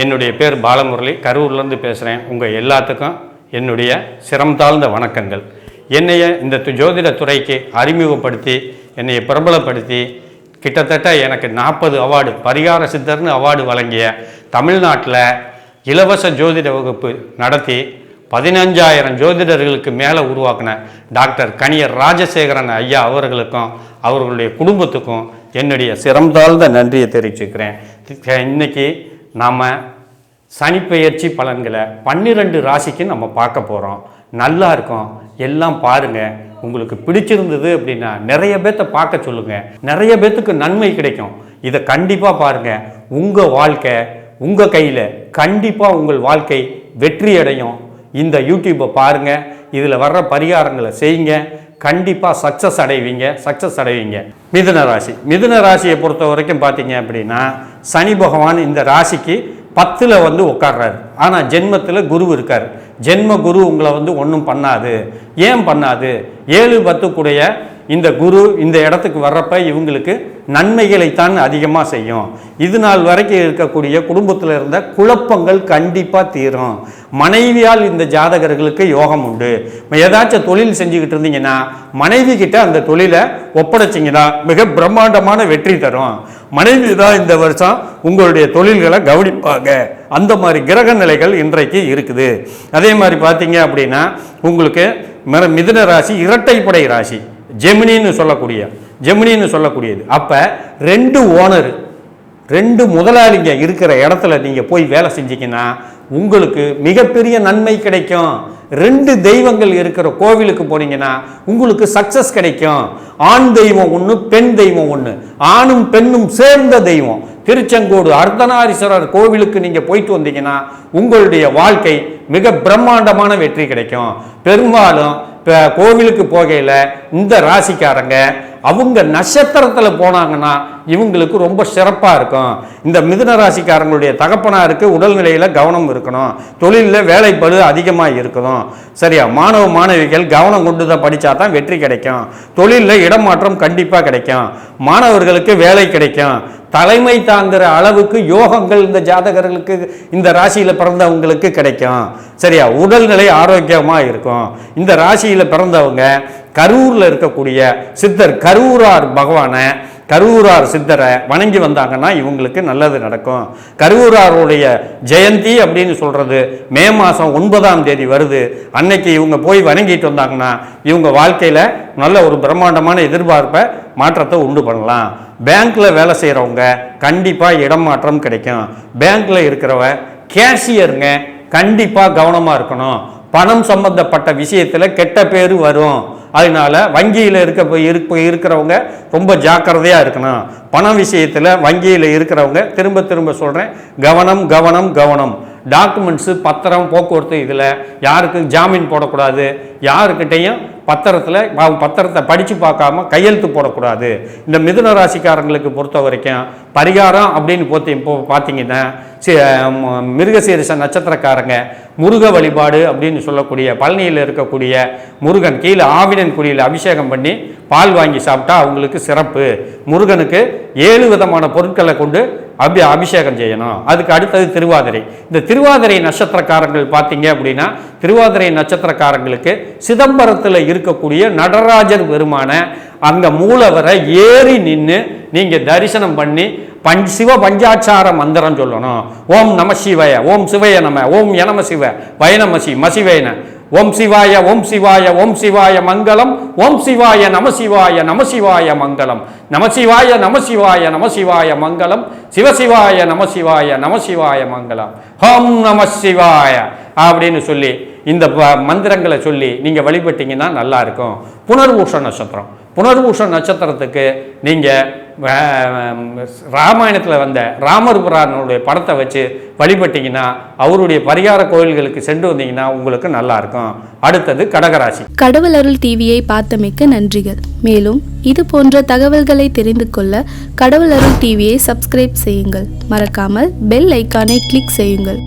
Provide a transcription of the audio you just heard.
என்னுடைய பேர் பாலமுரளி கரூர்லேருந்து பேசுகிறேன் உங்கள் எல்லாத்துக்கும் என்னுடைய சிரம் தாழ்ந்த வணக்கங்கள். என்னைய இந்த து- ஜோதிட துறைக்கு அறிமுகப்படுத்தி என்னைய பிரபலப்படுத்தி கிட்டத்தட்ட எனக்கு நாற்பது அவார்டு பரிகார சித்தர்னு அவார்டு வழங்கிய தமிழ்நாட்டில் இலவச ஜோதிட வகுப்பு நடத்தி பதினஞ்சாயிரம் ஜோதிடர்களுக்கு மேலே உருவாக்கின டாக்டர் கணியர் ராஜசேகரன் ஐயா அவர்களுக்கும் அவர்களுடைய குடும்பத்துக்கும் என்னுடைய சிரம் தாழ்ந்த நன்றியை தெரிவிச்சுக்கிறேன். இன்றைக்கி இன்னைக்கு நாம் சனிப்பெயர்ச்சி பலன்களை பன்னிரெண்டு ராசிக்கு நம்ம பார்க்க போகிறோம் நல்லா இருக்கும். எல்லாம் பாருங்க. உங்களுக்கு பிடிச்சிருந்தது அப்படின்னா நிறைய பேர்த்த பார்க்க சொல்லுங்கள் நிறைய பேர்த்துக்கு நன்மை கிடைக்கும். இதை கண்டிப்பாக பாருங்கள் உங்கள் வாழ்க்கை உங்கள் கையில் கண்டிப்பாக உங்கள் வாழ்க்கை வெற்றி அடையும் இந்த யூடியூப்பை பாருங்க. இதில் வர்ற பரிகாரங்களை செய்யுங்க. கண்டிப்பாக சக்ஸஸ் அடைவீங்க சக்ஸஸ் அடைவீங்க. மிதுன ராசி. மிதுன ராசியை பொறுத்த வரைக்கும் பார்த்தீங்க அப்படின்னா சனி பகவான் இந்த ராசிக்கு பத்தில் வந்து உட்கார்றாரு. ஆனால் ஜென்மத்தில் குரு இருக்கார். ஜென்ம குரு உங்களை வந்து ஒன்றும் பண்ணாது. ஏன் பண்ணாது? ஏழு பத்துக்குடைய இந்த குரு இந்த இடத்துக்கு வர்றப்ப இவங்களுக்கு நன்மைகளைத்தான் அதிகமாக செய்யும். இது நாள் வரைக்கும் இருக்கக்கூடிய குடும்பத்தில் இருந்த குழப்பங்கள் கண்டிப்பாக தீரும். மனைவியால் இந்த ஜாதகர்களுக்கு யோகம் உண்டு. ஏதாச்சும் தொழில் செஞ்சுக்கிட்டு இருந்தீங்கன்னா மனைவி கிட்ட அந்த தொழிலை ஒப்படைச்சிங்கன்னா மிக பிரம்மாண்டமான வெற்றி தரும். மனைவி தான் இந்த வருஷம் உங்களுடைய தொழில்களை கவனிப்பாங்க. அந்த மாதிரி கிரக நிலைகள் இன்றைக்கு இருக்குது. அதே மாதிரி பார்த்தீங்க அப்படின்னா உங்களுக்கு மிர- மிதுன ராசி இரட்டைப்படை ராசி. ஜெமினின்னு சொல்லக்கூடிய ஜெமினின்னு சொல்லக்கூடியது. அப்போ ரெண்டு ஓனர் ரெண்டு முதலாளிங்க இருக்கிற இடத்துல நீங்கள் போய் வேலை செஞ்சீங்கன்னா உங்களுக்கு மிகப்பெரிய நன்மை கிடைக்கும். ரெண்டு தெய்வங்கள் இருக்கிற கோவிலுக்கு போனீங்கன்னா உங்களுக்கு சக்சஸ் கிடைக்கும். ஆண் தெய்வம் ஒன்று பெண் தெய்வம் ஒன்று ஆணும் பெண்ணும் சேர்ந்த தெய்வம். திருச்செங்கோடு அர்த்தநாரீஸ்வரர் கோவிலுக்கு நீங்கள் போயிட்டு வந்தீங்கன்னா உங்களுடைய வாழ்க்கை மிக பிரம்மாண்டமான வெற்றி கிடைக்கும். பெரும்பாலும் இப்போ கோவிலுக்கு போகையில் இந்த ராசிக்காரங்க அவங்க நட்சத்திரத்தில் போனாங்கன்னா இவங்களுக்கு ரொம்ப சிறப்பாக இருக்கும். இந்த மிதுன ராசிக்காரங்களுடைய தகப்பனாருக்கு உடல்நிலையில் கவனம் இருக்கணும். தொழிலில் வேலைப்பளு அதிகமாக இருக்கணும். சரியா? மாணவ மாணவிகள் கவனம் கொண்டு தான் படித்தா தான் வெற்றி கிடைக்கும். தொழிலில் இடமாற்றம் கண்டிப்பாக கிடைக்கும். மாணவர்களுக்கு வேலை கிடைக்கும். தலைமை தாங்குற அளவுக்கு யோகங்கள் இந்த ஜாதகர்களுக்கு இந்த ராசியில் பிறந்தவங்களுக்கு கிடைக்கும். சரியா? உடல்நிலை ஆரோக்கியமாக இருக்கும். இந்த ராசியில் பிறந்தவங்க கரூரில் இருக்கக்கூடிய சித்தர் கரூரார் பகவானை கரூரார் சித்தரை வணங்கி வந்தாங்கன்னா இவங்களுக்கு நல்லது நடக்கும். கரூராருடைய ஜெயந்தி அப்படின்னு சொல்கிறது மே மாதம் ஒன்பதாம் தேதி வருது. அன்னைக்கு இவங்க போய் வணங்கிட்டு வந்தாங்கன்னா இவங்க வாழ்க்கையில் நல்ல ஒரு பிரம்மாண்டமான எதிர்பார்ப்பை மாற்றத்தை உண்டு பண்ணலாம். பேங்க்கில் வேலை செய்கிறவங்க கண்டிப்பாக இடம் மாற்றம் கிடைக்கும். பேங்க்கில் இருக்கிறவ கேஷியருங்க கண்டிப்பாக கவனமாக இருக்கணும். பணம் சம்பந்தப்பட்ட விஷயத்தில் கெட்ட பேர் வரும். அதனால வங்கியில் இருக்க இருக்க இருக்கிறவங்க ரொம்ப ஜாக்கிரதையாக இருக்கணும். பண விஷயத்தில் வங்கியில் இருக்கிறவங்க திரும்ப திரும்ப சொல்கிறேன் கவனம் கவனம் கவனம். டாக்குமெண்ட்ஸு பத்திரம் போக்குவரத்து இதில் யாருக்கும் ஜாமீன் போடக்கூடாது யாருக்கிட்டேயும் பத்திரத்தில் பத்திரத்தை படித்து பார்க்காம கையெழுத்து போடக்கூடாது. இந்த மிதுன ராசிக்காரங்களுக்கு பொறுத்த வரைக்கும் பரிகாரம் அப்படின்னு போத்தி இப்போ பார்த்தீங்கன்னா மிருகசீரிச நட்சத்திரக்காரங்க முருக வழிபாடு அப்படின்னு சொல்லக்கூடிய பழனியில் இருக்கக்கூடிய முருகன் கீழே ஆவினன் குடியில் அபிஷேகம் பண்ணி பால் வாங்கி சாப்பிட்டா அவங்களுக்கு சிறப்பு. முருகனுக்கு ஏழு விதமான பொருட்களை கொண்டு அபி அபிஷேகம் செய்யணும். அதுக்கு அடுத்தது திருவாதிரை. இந்த திருவாதிரை நட்சத்திரக்காரங்கள் பார்த்தீங்க அப்படின்னா திருவாதிரை நட்சத்திரக்காரங்களுக்கு சிதம்பரத்தில் இருக்கக்கூடிய நடராஜர் பெருமான அந்த மூலவரை ஏறி நின்று நீங்கள் தரிசனம் பண்ணி பஞ் சிவ பஞ்சாட்சார மந்திரம் சொல்லணும். ஓம் நம சிவய ஓம் சிவய நம ஓம் யனம சிவ வயநமசி மசிவேன. ஓம் சிவாய ஓம் சிவாய ஓம் சிவாய மங்களம். ஓம் சிவாய நம சிவாய நம சிவாய மங்களம். நம சிவாய நம சிவாய நம சிவாய மங்களம். சிவசிவாய நம சிவாய நம சிவாய மங்களம். ஹோம் நம சிவாய அப்படின்னு சொல்லி இந்த மந்திரங்களை சொல்லி நீங்கள் வழிபட்டீங்கன்னா நல்லா இருக்கும். புனர்பூஷ நட்சத்திரம். புனர்பூஷ நட்சத்திரத்துக்கு நீங்கள் ராமாயணத்தில் வந்த ராமர் புராணனுடைய படத்தை வச்சு வழிபட்டீங்கன்னா அவருடைய பரிகார கோயில்களுக்கு சென்று வந்தீங்கன்னா உங்களுக்கு நல்லா இருக்கும். அடுத்தது கடகராசி. கடவுள் அருள் டிவியை பார்த்தமைக்க நன்றிகள். மேலும் இது போன்ற தகவல்களை தெரிந்து கொள்ள கடவுள் அருள் டிவியை சப்ஸ்கிரைப் செய்யுங்கள். மறக்காமல் பெல் ஐக்கானை கிளிக் செய்யுங்கள்.